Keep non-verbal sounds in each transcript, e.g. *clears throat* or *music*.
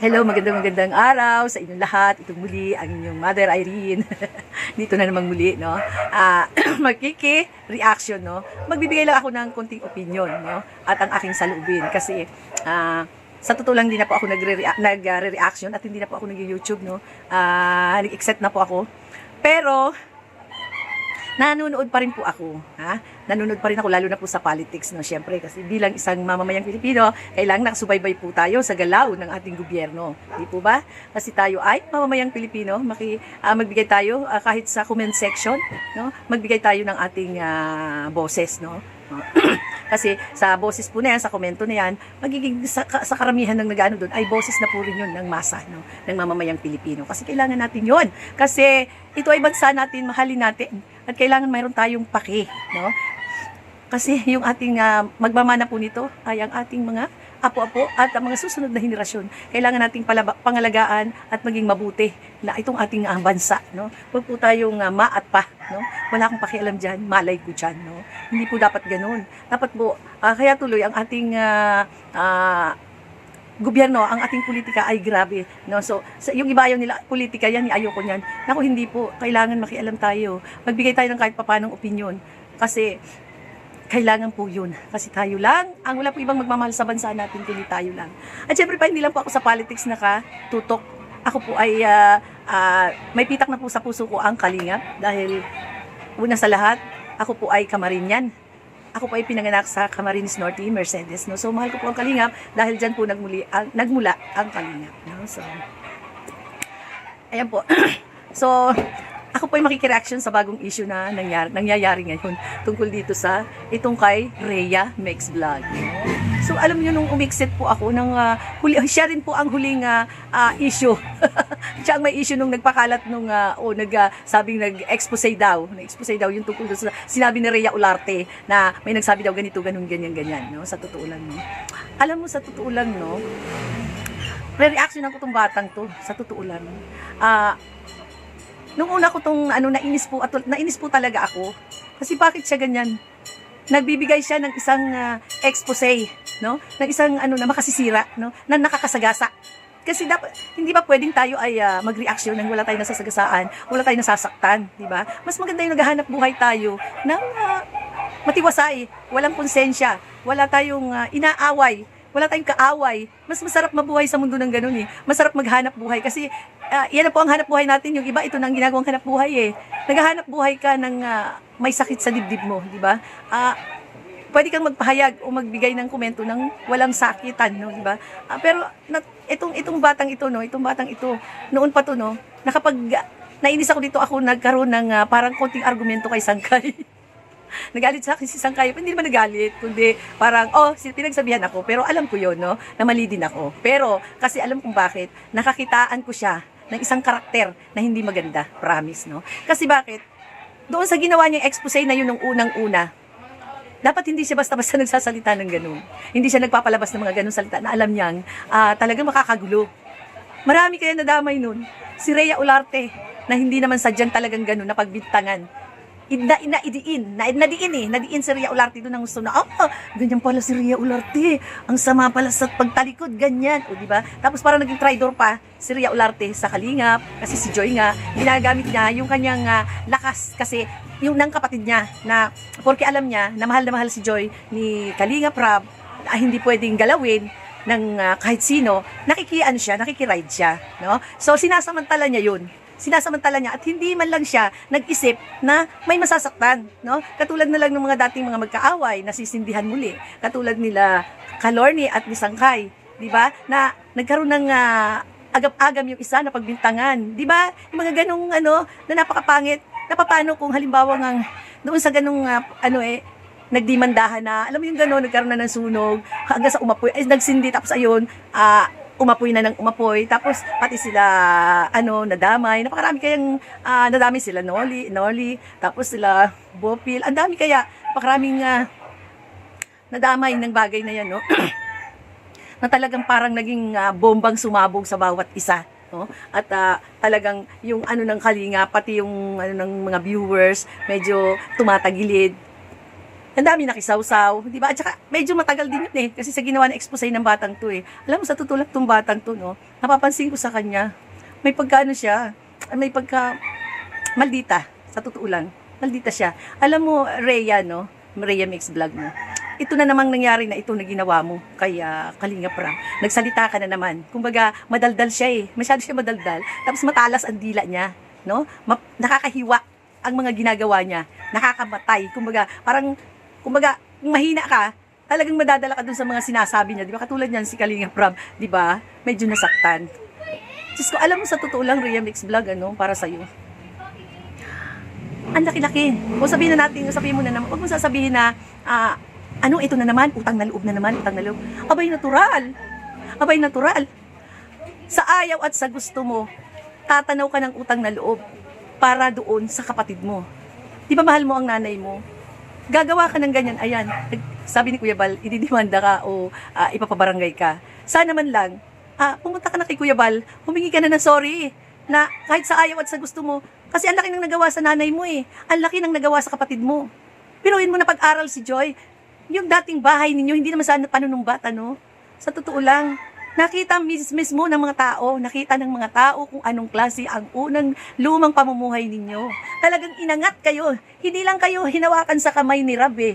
Hello, magandang magandang araw sa inyong lahat. Ito muli ang inyong Mother Irene. *laughs* Dito na naman muli, no? Ah, *clears throat* magkiki-reaction, no? Magbibigay lang ako ng konting opinion, no? At ang aking salubin kasi ah sa totoo lang, hindi na po ako nagre-react, nagre-reaction at hindi na po ako nag-YouTube, no? Ah, nag-accept na po ako. Pero, nanonood pa rin po ako, ha? Nanonood pa rin ako lalo na po sa politics, no? Syempre, kasi bilang isang mamamayang Pilipino, kailangan nakasubaybay po tayo sa galaw ng ating gobyerno. Di po ba? Kasi tayo ay mamamayang Pilipino, maki, ah, magbigay tayo ah, kahit sa comment section, no? Magbigay tayo ng ating ah, boses, no? *clears throat* Kasi sa boses po na yan, sa komento na yan, magiging sa, sa karamihan ng nag-ano doon, ay boses na po rin yun ng masa, no? ng mamamayang Pilipino. Kasi kailangan natin yun. Kasi ito ay bansa natin, mahalin natin. At kailangan mayroon tayong paki. No? Kasi yung ating ah, magmamana po nito ay ang ating mga apo-apo at ang mga susunod na henerasyon. Kailangan nating palaba, pangalagaan at maging mabuti na itong ating ah, bansa. No? Huwag po tayong uh, ma at pa. No? Wala akong pakialam dyan, malay ko dyan. No? Hindi po dapat ganun. Dapat po, ah, kaya tuloy ang ating ah, ah, gobyerno, ang ating politika ay grabe. No? So, sa, yung iba ayaw nila, politika yan, ayoko niyan. Naku, hindi po. Kailangan makialam tayo. Magbigay tayo ng kahit papanong opinion. Kasi, kailangan po yun. Kasi tayo lang, ang wala po ibang magmamahal sa bansa natin, kundi tayo lang. At syempre pa, hindi lang po ako sa politics nakatutok. Ako po ay, ah, ah, may pitak na po sa puso ko ang kalingap. Dahil, una sa lahat, ako po ay Kamarinyan. Ako po ay pinanganak sa Camarines Norte, Mercedes. No? So, mahal ko po ang kalingap dahil dyan po nagmuli, ang, nagmula ang kalingap. No? So, ayan po. *clears throat* so, ako po ay makikireaction sa bagong issue na nangyari, nangyayari ngayon tungkol dito sa itong kay Rhea Makes Vlog. So alam niyo nung umiksit po ako ng ah, huli, *laughs* siya rin po ang huling ah, ah, issue. *laughs* siya ang may issue nung nagpakalat nung ah, o nag ah, sabing nag-expose daw, nag-expose daw yung tungkol sa sinabi ni Rhea Ularte na may nagsabi daw ganito ganun ganyan ganyan no sa totoo lang no. Alam mo sa totoo lang no. Re-reaction ako tong batang to sa totoo lang. Ah Nung una ko tong ano nainis po at nainis po talaga ako. Kasi bakit siya ganyan? Nagbibigay siya ng isang ah, expose, no? Ng isang ano na makasisira, no? Na nakakasagasa. Kasi dapat hindi ba pwedeng tayo ay ah, mag-reaction nang wala tayong nasasagasaan, wala tayong nasasaktan, di ba? Mas maganda yung naghahanap buhay tayo ng ah, matiwasay, walang konsensya, wala tayong ah, inaaway, wala tayong kaaway. Mas masarap mabuhay sa mundo ng ganun eh. Masarap maghanap buhay kasi ah, yan na po ang hanap buhay natin. Yung iba, ito na ang ginagawang hanap buhay eh. Naghahanap buhay ka ng ah, may sakit sa dibdib mo, di ba? Ah, pwede kang magpahayag o magbigay ng komento ng walang sakitan, no, di ba? Ah, pero na, itong itong batang ito, no, itong batang ito, noon pa to, no, nakapag nainis ako dito ako nagkaroon ng ah, parang konting argumento kay Sangkay. *laughs* nagalit sa akin si Sangkay. Hindi naman nagalit, kundi parang, oh, pinagsabihan ako. Pero alam ko yon no, na mali din ako. Pero, kasi alam kong bakit, nakakitaan ko siya ng isang karakter na hindi maganda, promise, no? Kasi bakit? Doon sa ginawa niyang expose na yun nung unang-una, dapat hindi siya basta-basta nagsasalita ng ganun. Hindi siya nagpapalabas ng mga ganun salita na alam niyang ah, talagang makakagulo. Marami kaya nadamay nun. Si Rhea Ularte, na hindi naman sadyang talagang ganun, na pagbintangan. Ina, ina, idiin. Na, nadiin eh. Nadiin si Rhea Ularte doon ng gusto na, oh, ganyan pala si Rhea Ularte. Ang sama pala sa pagtalikod, ganyan. O, di ba? Tapos parang naging traitor pa si Rhea Ularte sa Kalingap. Kasi si Joy nga, ginagamit niya yung kanyang ah, lakas. Kasi yung ng kapatid niya na, porque alam niya na mahal na mahal si Joy ni Kalingap Rab, ah, hindi pwedeng galawin ng ah, kahit sino, nakikian siya, nakikiride siya, no? So sinasamantala niya 'yun. Sinasamantala niya at hindi man lang siya nag-isip na may masasaktan, no? Katulad na lang ng mga dating mga magkaaway na sisindihan muli, katulad nila Kalorni at ni Sangkay, 'di ba? Na nagkaroon ng ah, agap-agam yung isa na pagbintangan, 'di ba? Yung mga ganong ano na napakapangit. Napapano kung halimbawa ng doon sa ganong ah, ano eh nagdimandahan na, alam mo yung gano'n, nagkaroon na ng sunog, hanggang sa umapoy, ay nagsindi, tapos ayun, ah, umapoy na ng umapoy, tapos pati sila, ano, nadamay, napakarami kayang, ah, nadami sila Noli, Noli, tapos sila Bopil, ang dami kaya, napakaraming, ah, nadamay ng bagay na yan, no? *clears throat* na talagang parang naging ah, bombang sumabog sa bawat isa no at ah, talagang yung ano ng kalinga pati yung ano ng mga viewers medyo tumatagilid Ang dami nakisawsaw, di ba? At saka, medyo matagal din yun eh. Kasi sa ginawa na expose ng batang to eh. Alam mo, sa tutulak tong batang to, no? Napapansin ko sa kanya, may pagkaano siya, may pagka, maldita, sa totoo lang. Maldita siya. Alam mo, Rhea, no? Rhea Mix Vlog mo. Ito na namang nangyari na ito na ginawa mo kay ah, Kalinga Prang. Nagsalita ka na naman. Kumbaga, madaldal siya eh. Masyado siya madaldal. Tapos matalas ang dila niya. No? Ma- nakakahiwa ang mga ginagawa niya. Nakakamatay. Kumbaga, parang, kumbaga, mahina ka, talagang madadala ka dun sa mga sinasabi niya. Di ba? Katulad niyan si Kalinga Prab. Di ba? Medyo nasaktan. Diyos ko, alam mo sa totoo lang, Rhea Mix Vlog, ano, para sa'yo. Ang laki-laki. O sabihin na natin, sabihin mo na naman, huwag mo sasabihin na, ah, ano, ito na naman, utang na loob na naman, utang na loob. Abay, natural. Abay, natural. Sa ayaw at sa gusto mo, tatanaw ka ng utang na loob para doon sa kapatid mo. Di ba mahal mo ang nanay mo? Gagawa ka ng ganyan, ayan. Sabi ni Kuya Bal, ididimanda ka o ah, ipapabarangay ka. Sana man lang, ah, pumunta ka na kay Kuya Bal, humingi ka na ng sorry na kahit sa ayaw at sa gusto mo, kasi ang laki ng nagawa sa nanay mo eh. Ang laki ng nagawa sa kapatid mo. Piruin mo na pag-aral si Joy. Yung dating bahay ninyo, hindi naman sana panunumbat, ano? Sa totoo lang, nakita mis- mismo ng mga tao, nakita ng mga tao kung anong klase ang unang lumang pamumuhay ninyo. Talagang inangat kayo. Hindi lang kayo hinawakan sa kamay ni Rab eh.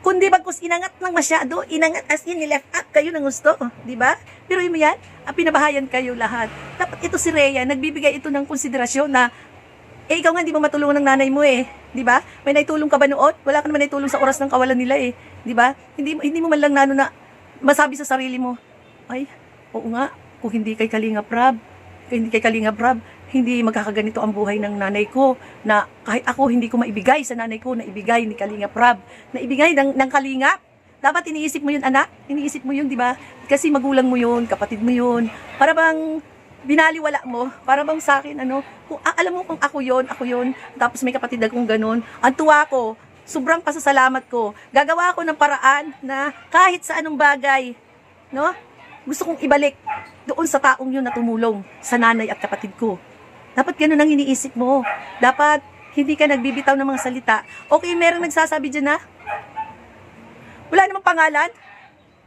Kundi bagkus inangat ng masyado, inangat as in, left up kayo ng gusto, di ba? Pero mo yan, ah, pinabahayan kayo lahat. Dapat ito si Rhea, nagbibigay ito ng konsiderasyon na, eh ikaw nga hindi mo matulungan ng nanay mo eh, di ba? May naitulong ka ba noon? Wala ka naman naitulong sa oras ng kawalan nila eh, di ba? Hindi, hindi mo man lang nano na masabi sa sarili mo, ay, oo nga, kung hindi kay Kalinga Prab, hindi kay Kalinga Prab, hindi magkakaganito ang buhay ng nanay ko na kahit ako hindi ko maibigay sa nanay ko na ibigay ni Kalinga Prab, na ibigay ng, ng Kalinga. Dapat iniisip mo yun, anak. Iniisip mo yun, di ba? Kasi magulang mo yun, kapatid mo yun. Para bang binaliwala mo, para bang sa akin, ano, kung, ah, alam mo kung ako yun, ako yun, tapos may kapatid akong ganun, ang tuwa ko, sobrang pasasalamat ko. Gagawa ako ng paraan na kahit sa anong bagay, no? Gusto kong ibalik doon sa taong yun na tumulong sa nanay at kapatid ko. Dapat ganun ang iniisip mo. Dapat hindi ka nagbibitaw ng mga salita. Okay, merong nagsasabi dyan na, wala namang pangalan.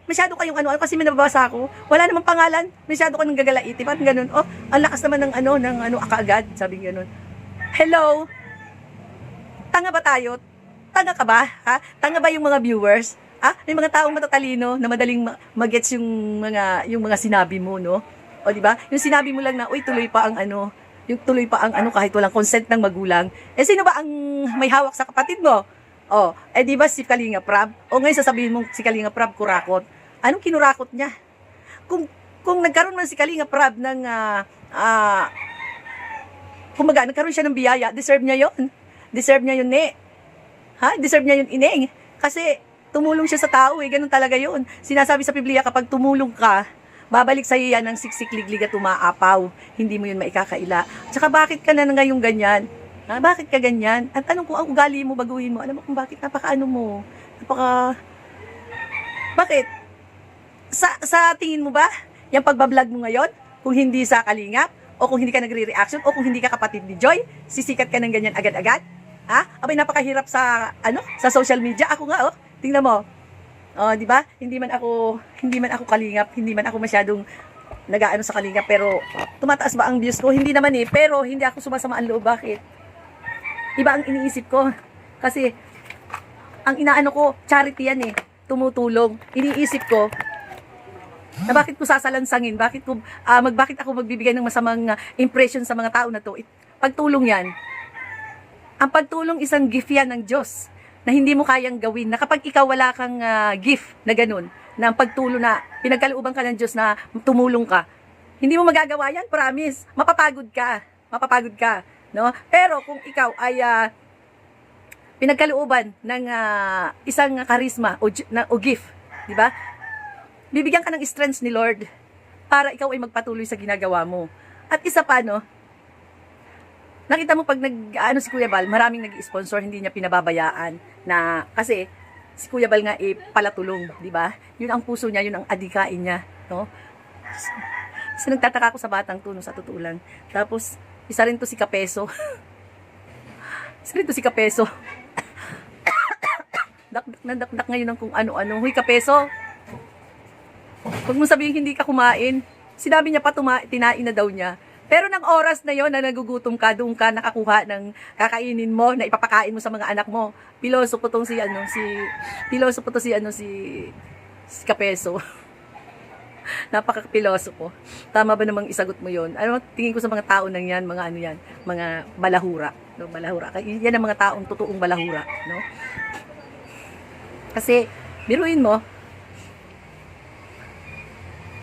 Masyado kayong ano, kasi may nababasa ako. Wala namang pangalan. Masyado ka nang gagalaiti. Parang ganun. Oh, ang lakas naman ng ano, ng ano, akaagad. Sabi ganun. Hello? Tanga ba tayo? Tanga ka ba? Ha? Tanga ba yung mga viewers? Ha? May mga taong matatalino na madaling ma- magets yung mga yung mga sinabi mo, no? O di ba? Yung sinabi mo lang na, uy, tuloy pa ang ano, yung tuloy pa ang ano kahit walang consent ng magulang. Eh sino ba ang may hawak sa kapatid mo? Oh, eh di ba si Kalinga Prab? O ngayon sasabihin mong si Kalinga Prab kurakot. Anong kinurakot niya? Kung kung nagkaroon man si Kalinga Prab ng ah ah, kumbaga, nagkaroon siya ng biyaya, deserve niya yon. Deserve niya yun, ne. Ha? Deserve niya yun, ineng. Kasi, tumulong siya sa tao, eh. Ganun talaga yun. Sinasabi sa Biblia, kapag tumulong ka, babalik sa iyo yan ng siksik-liglig at umaapaw. Hindi mo yun maikakaila. Tsaka bakit ka na ngayong ganyan? Ha? Bakit ka ganyan? At tanong ko, ang ugali mo, baguhin mo. Alam mo kung bakit? Napaka ano mo? Napaka... Bakit? Sa, sa tingin mo ba, yung pagbablog mo ngayon, kung hindi sa kalingap, o kung hindi ka nagre-reaction, o kung hindi ka kapatid ni Joy, sisikat ka ng ganyan agad-agad? Ha? Abay, napakahirap sa, ano, sa social media. Ako nga, oh, tingnan mo. Oh, di ba? Hindi man ako, hindi man ako kalingap, hindi man ako masyadong nagaano sa kalingap, pero tumataas ba ang views ko? Hindi naman eh, pero hindi ako sumasama ang loob. Bakit? Iba ang iniisip ko. Kasi, ang inaano ko, charity yan eh. Tumutulong. Iniisip ko, na bakit ko sasalansangin? Bakit ko, ah, mag, bakit ako magbibigay ng masamang ah, impression sa mga tao na to? It, pagtulong yan. Ang pagtulong isang gift yan ng Diyos na hindi mo kayang gawin. Na kapag ikaw wala kang ah, gift na ganun, na ang pagtulong na pinagkalooban ka ng Diyos na tumulong ka, hindi mo magagawa yan, promise. Mapapagod ka. Mapapagod ka. No? Pero kung ikaw ay ah, pinagkalooban ng ah, isang karisma o, na, o gift, di ba? Bibigyan ka ng strength ni Lord para ikaw ay magpatuloy sa ginagawa mo. At isa pa, no, nakita mo pag nag, ano si Kuya Bal, maraming nag-sponsor, hindi niya pinababayaan na, kasi, si Kuya Bal nga eh, palatulong, di ba? Yun ang puso niya, yun ang adikain niya, no? So, nagtataka ako sa batang to, no, sa totoo lang. Tapos, isa rin to si Kapeso. isa rin to si Kapeso. Dakdak na dakdak ngayon ng kung ano-ano. Huy, kapeso. Huwag mo sabihin hindi ka kumain. Sinabi niya pa tuma- tinain na daw niya. Pero ng oras na yon na nagugutom ka, doon ka nakakuha ng kakainin mo, na ipapakain mo sa mga anak mo. Piloso po tong si, ano, si, piloso po to si, ano, si, si Kapeso. *laughs* Napaka-piloso po. Tama ba namang isagot mo yon? Ano, tingin ko sa mga tao nang yan, mga ano yan, mga balahura. No, balahura. Yan ang mga taong totoong balahura. No? Kasi, biruin mo,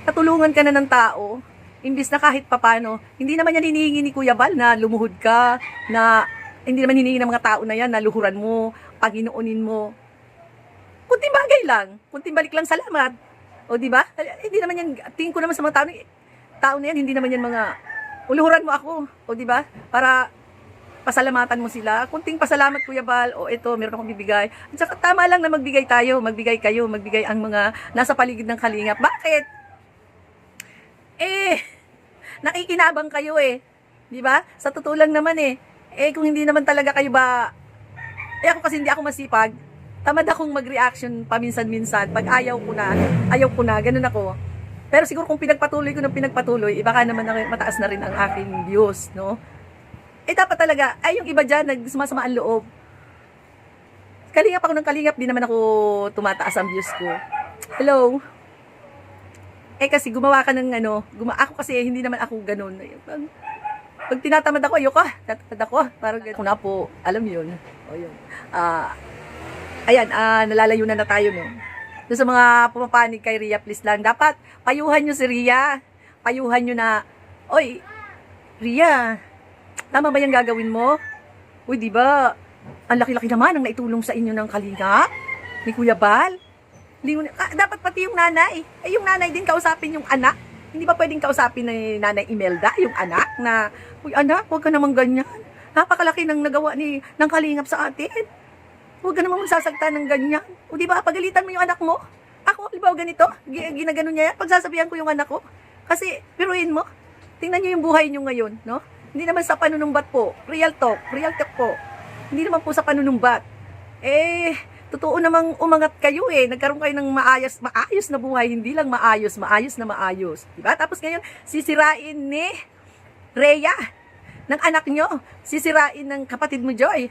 katulungan ka na ng tao, imbis na kahit papano, hindi naman yan hinihingi ni Kuya Bal na lumuhod ka, na hindi naman hinihingi ng mga tao na yan na luhuran mo, paginoonin mo. Kunting bagay lang, kunting balik lang salamat. O di ba? Hindi naman yan, tingin ko naman sa mga tao, tao na yan, hindi naman yan mga, uluhuran mo ako. O di ba? Para pasalamatan mo sila. Kunting pasalamat Kuya Bal, o ito, meron akong bibigay. At saka tama lang na magbigay tayo, magbigay kayo, magbigay ang mga nasa paligid ng kalingap. Bakit? Eh, nakikinabang kayo eh. Di ba? Sa totoo lang naman eh. Eh, kung hindi naman talaga kayo ba... Eh, ako kasi hindi ako masipag. Tamad akong mag-reaction paminsan-minsan. Pag ayaw ko na, ayaw ko na, ganun ako. Pero siguro kung pinagpatuloy ko ng pinagpatuloy, eh, baka naman na- mataas na rin ang aking views, no? Eh, dapat talaga, ay yung iba dyan, nagsumasama ang loob. Kalingap ako ng kalingap, di naman ako tumataas ang views ko. Hello? Eh kasi gumawa ka ng ano, guma ako kasi hindi naman ako ganun. Pag, pag tinatamad ako, ayoko, ah, tinatamad ako, parang ganun. Ako na po, alam yun. O yun. Ah, ayan, ah, nalalayo na na tayo, no? Doon sa mga pumapanig kay Ria, please lang. Dapat, payuhan nyo si Ria. Payuhan nyo na, Oy, Ria, tama ba yung gagawin mo? Uy, di ba, ang laki-laki naman ang naitulong sa inyo ng kalinga ni Kuya Bal. Lingon, ah, dapat pati yung nanay. Eh, yung nanay din kausapin yung anak. Hindi ba pwedeng kausapin ni Nanay Imelda, yung anak, na, Uy, anak, huwag ka naman ganyan. Napakalaki ng nagawa ni, ng kalingap sa atin. Huwag ka naman magsasagta ng ganyan. O di ba, pagalitan mo yung anak mo. Ako, ba ganito? Gi- Ginagano niya yan. Pagsasabihan ko yung anak ko. Kasi, piruin mo. Tingnan niyo yung buhay niyo ngayon, no? Hindi naman sa panunumbat po. Real talk. Real talk po. Hindi naman po sa panunumbat. Eh, totoo namang umangat kayo eh. Nagkaroon kayo ng maayos, maayos na buhay. Hindi lang maayos, maayos na maayos. Diba? Tapos ngayon, sisirain ni Rhea ng anak nyo. Sisirain ng kapatid mo, Joy.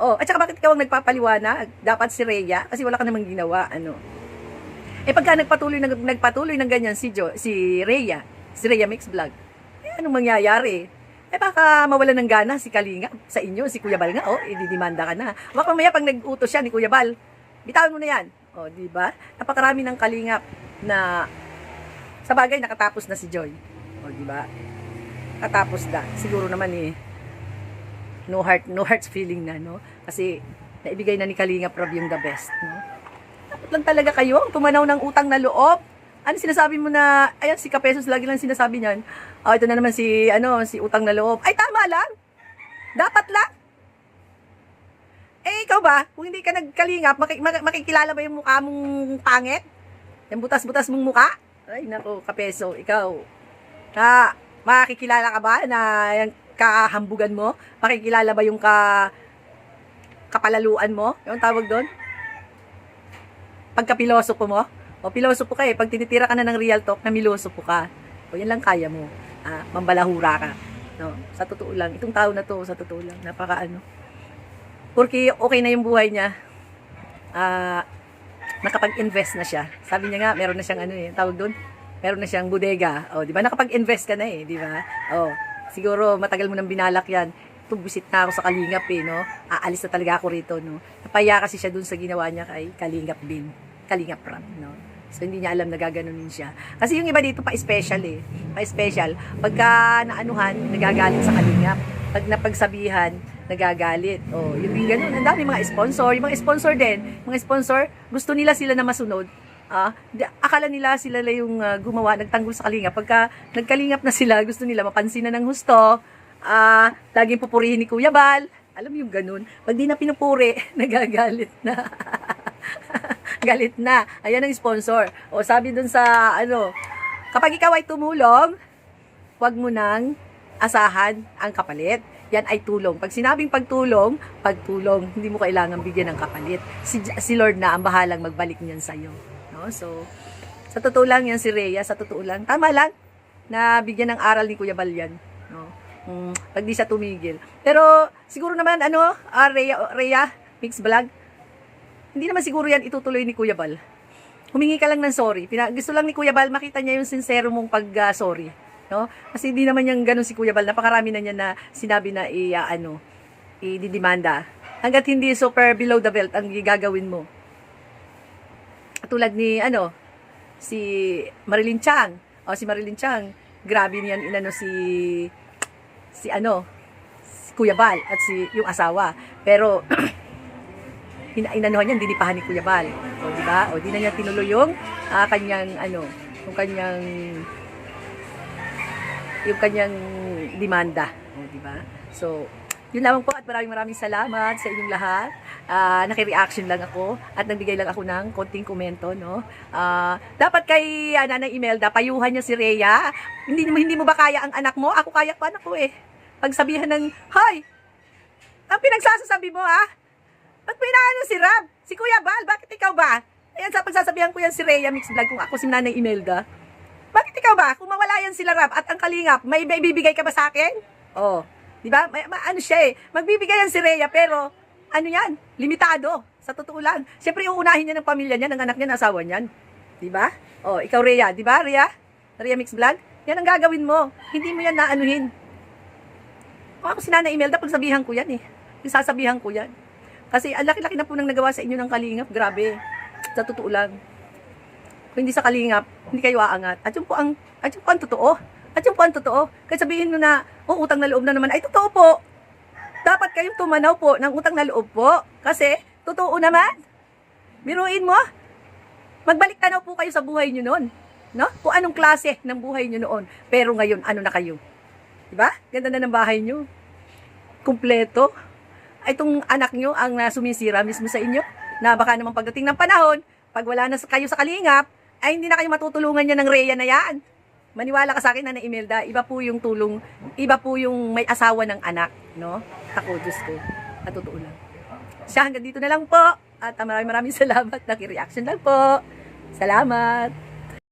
Oh, at saka bakit ikaw ang nagpapaliwanag? Dapat si Rhea kasi wala ka namang ginawa, ano. Eh pagka nagpatuloy nag, nagpatuloy ng ganyan si Jo, si Rhea, si Rhea Mix Vlog. Eh anong mangyayari? Eh baka mawalan ng gana si Kalinga sa inyo, si Kuya Bal nga, oh, ididimanda ka na. Baka mamaya pag nag-utos siya ni Kuya Bal, bitawan mo na yan. Oh, di ba? Napakarami ng kalingap na sa bagay nakatapos na si Joy. Oh, di ba? Katapos na. Siguro naman eh no heart no heart's feeling na no? Kasi naibigay na ni Kalinga Prab yung the best no? Dapat lang talaga kayo ang tumanaw ng utang na loob. Ano sinasabi mo na ayan si Kapesos lagi lang sinasabi niyan oh ito na naman si ano si utang na loob. Ay tama lang! Dapat lang! Eh ikaw ba? Kung hindi ka nagkalingap maki- mak- makikilala ba yung mukha mong pangit? Yung butas-butas mong mukha? Ay nako Kapeso ikaw. Na makikilala ka ba na yung kahambugan mo? Makikilala ba yung ka kapalaluan mo? Yung tawag doon? Pagkapilosopo mo? O pilosopo ka eh. Pag tinitira ka na ng real talk, namilosopo ka. O yan lang kaya mo. Ah, mambalahura ka. No, sa totoo lang. Itong tao na to, sa totoo lang. Napaka ano. Porque okay na yung buhay niya. Ah, nakapag-invest na siya. Sabi niya nga, meron na siyang ano eh, tawag doon, meron na siyang bodega. Oh, di ba? Nakapag-invest ka na eh, di ba? Oh, siguro matagal mo nang binalak 'yan. Tubusit na ako sa Kalingap eh, no? Aalis na talaga ako rito, no? Napaya kasi siya dun sa ginawa niya kay Kalingap Bin. Kalingap Ram, no? So, hindi niya alam na gaganunin siya. Kasi yung iba dito pa special eh. Pa special. Pagka naanuhan, nagagalit sa Kalingap. Pag napagsabihan, nagagalit. Oh, yun din ganun. Ang dami mga sponsor. Yung mga sponsor din, mga sponsor, gusto nila sila na masunod. Di- akala nila sila lang yung ah, gumawa, nagtanggol sa kalingap. Pagka nagkalingap na sila, gusto nila mapansin na ng husto. Ah, laging pupurihin ni Kuya Bal. Alam yung ganun. Pag di na pinupuri, *laughs* nagagalit na. *laughs* Galit na. Ayan ang sponsor. O sabi dun sa ano, kapag ikaw ay tumulong, huwag mo nang asahan ang kapalit. yan ay tulong. Pag sinabing pagtulong, pagtulong, hindi mo kailangan bigyan ng kapalit. Si, si Lord na ang bahalang magbalik niyan sa'yo. So, sa totoo lang yan si Rhea, sa totoo lang, tama lang na bigyan ng aral ni Kuya Bal yan. No? Mm, pag di siya tumigil. Pero, siguro naman, ano, ah, Rhea, Rhea, Mix Vlog, hindi naman siguro yan itutuloy ni Kuya Bal. Humingi ka lang ng sorry. Pina, gusto lang ni Kuya Bal makita niya yung sincero mong pag-sorry. no? Kasi hindi naman yung ganun si Kuya Bal. Napakarami na niya na sinabi na i, ah, ano, i-didimanda. Hanggat hindi super below the belt ang gagawin mo. Tulad ni, ano, si Marilyn Chang. O, si Marilyn Chang. Grabe niyan inano si, si ano, si Kuya Bal at si yung asawa. Pero, *clears throat* ina inanuhan niya, dinipahan ni Kuya Bal. O, di ba? O, di na niya tinuloy yung ah, kanyang, ano, yung kanyang, yung kanyang demanda. O, di ba? So, yun lamang po at maraming maraming salamat sa inyong lahat. Ah, naki-reaction lang ako at nagbigay lang ako ng konting komento, no? Ah, dapat kay uh, Nanay Imelda, payuhan niya si Rhea. Hindi hindi mo ba kaya ang anak mo? Ako kaya pa anak ko eh. Pagsabihan ng, "Hoy, ang pinagsasasabi mo ha? Ba't inaano si Rab? Si Kuya Bal, bakit ikaw ba? Ayan, sa pagsasabihan ko yan si Rhea Mix Vlog kung ako si Nanay Imelda. Bakit ikaw ba? Kung mawala yan sila Rab at ang kalingap, may, may bibigay ka ba sa akin? Oh, di ba? May, ano siya eh, magbibigay yan si Rhea pero ano yan, limitado. Sa totoo lang. Siyempre, uunahin niya ng pamilya niya, ng anak niya, ng asawa niyan. Di ba? Oh, ikaw Rhea, di ba Rhea? Rhea Mix Vlog? Yan ang gagawin mo. Hindi mo yan naanuhin. Kung ako si Nanay Imelda, pagsabihan ko yan eh. Sasabihan ko yan. Kasi ang laki-laki na po nang nagawa sa inyo ng kalingap. Grabe. Sa totoo lang. Kung hindi sa kalingap, hindi kayo aangat. At yun po ang, at yun po ang totoo. At yun po ang totoo. Kaya sabihin mo na, oh, utang na loob na naman. Ay, totoo po. Dapat kayong tumanaw po ng utang na loob po. Kasi, totoo naman. Biruin mo. Magbalik tanaw po kayo sa buhay nyo noon. No? Kung anong klase ng buhay nyo noon. Pero ngayon, ano na kayo? Diba? Ganda na ng bahay nyo. Kumpleto. Itong anak nyo ang uh, sumisira mismo sa inyo. Na baka naman pagdating ng panahon, pag wala na kayo sa kalingap, ay hindi na kayo matutulungan niya ng Rhea na yan. Maniwala ka sa akin na Imelda, iba po yung tulong, iba po yung may asawa ng anak, no? Ako, Diyos ko. At totoo lang. Siya, hanggang dito na lang po. At maraming maraming salamat. Naki-reaction lang po. Salamat.